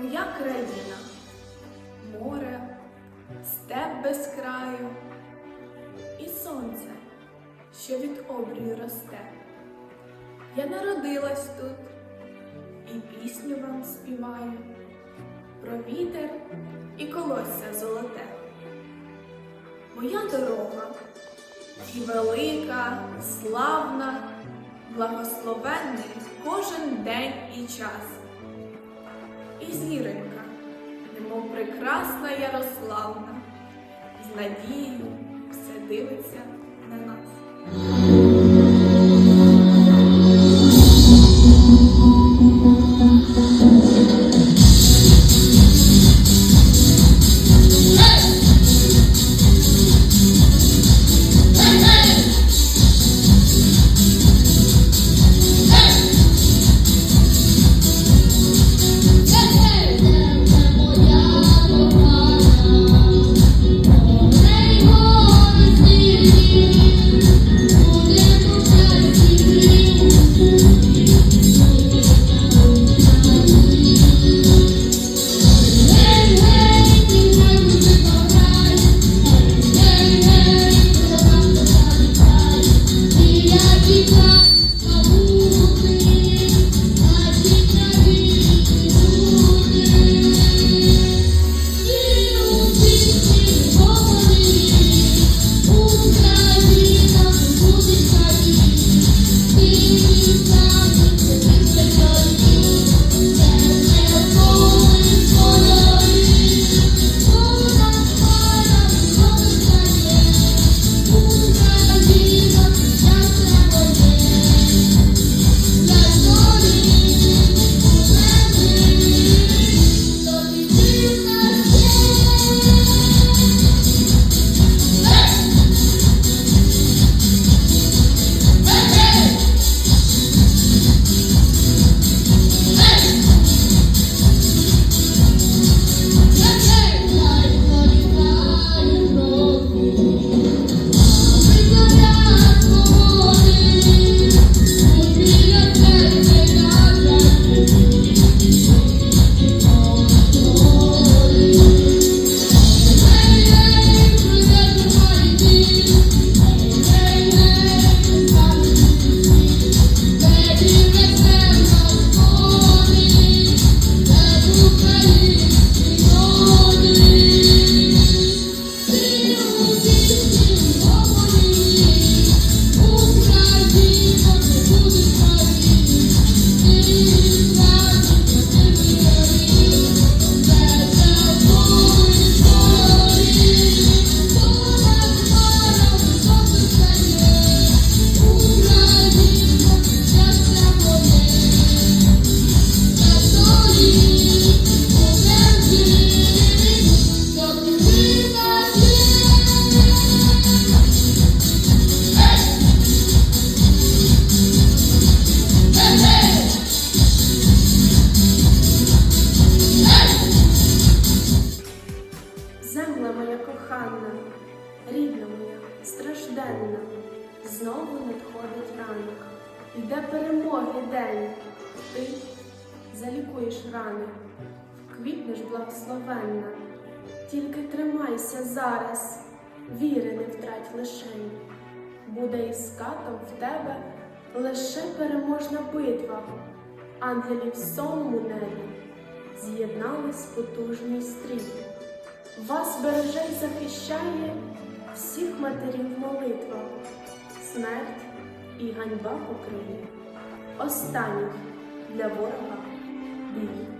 моя країна, море, степ без краю і сонце, що від обрію росте. Я народилась тут і пісню вам співаю про вітер і колосся золоте. Моя дорога і велика, славна, благословенний кожен день і час. І зіронька, немов прекрасна Ярославна, з надією все дивиться на нас. Знову надходить ранок, іде перемоги день, ти залікуєш рани, вквітнеш благословенна, тільки тримайся зараз, віри не втрать лишень, буде із скатом в тебе лише переможна битва, ангелів сон у небі з'єднались потужний стрій. Вас береже й захищає всіх матерів молитва, смерть і ганьба покриє, останніх для ворога бій.